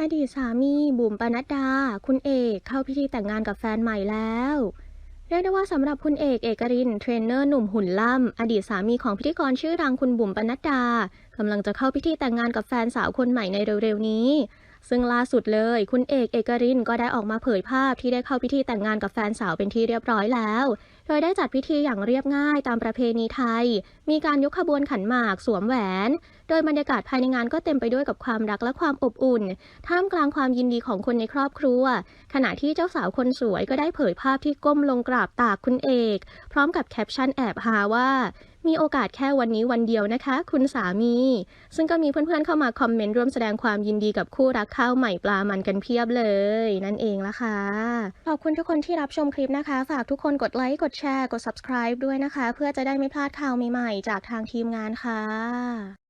อดีตสามีบุ๋มปนัดดา คุณเอกเข้าพิธีแต่งงานกับแฟนใหม่แล้วเรียกได้ว่าสำหรับคุณเอกเอกรินเทรนเนอร์หนุ่มหุ่นล่ำอดีตสามีของพิธีกรชื่อดังคุณบุ๋มปนัดดากำลังจะเข้าพิธีแต่งงานกับแฟนสาวคนใหม่ในเร็วๆนี้ ซึ่งล่าสุดเลย คุณเอกเอกรินก็ได้ออกมาเผยภาพที่ได้เข้าพิธีแต่งงานกับแฟนสาวเป็นที่เรียบร้อยแล้ว โดยได้จัดพิธีอย่างเรียบง่ายตามประเพณีไทย มีการยกขบวนขันหมากสวมแหวน โดยบรรยากาศภายในงานก็เต็มไปด้วยกับความรักและความอบอุ่น ท่ามกลางความยินดีของคนในครอบครัว ขณะที่เจ้าสาวคนสวยก็ได้เผยภาพที่ก้มลงกราบตากคุณเอก พร้อมกับแคปชั่นแอบฮาว่ามีโอกาสแค่วันนี้วันเดียวนะคะ คุณสามี ซึ่งก็มีเพื่อนๆเข้ามาคอมเมนต์ร่วมแสดงความยินดีกับคู่รักข้าวใหม่ปลามันกันเพียบเลย นั่นเองละค่ะ ขอบคุณทุกคนที่รับชมคลิปนะคะ ฝากทุกคนกดไลค์กดแชร์กด subscribe ด้วยนะคะ เพื่อจะได้ไม่พลาดข่าวใหม่ๆ จากทางทีมงานค่ะ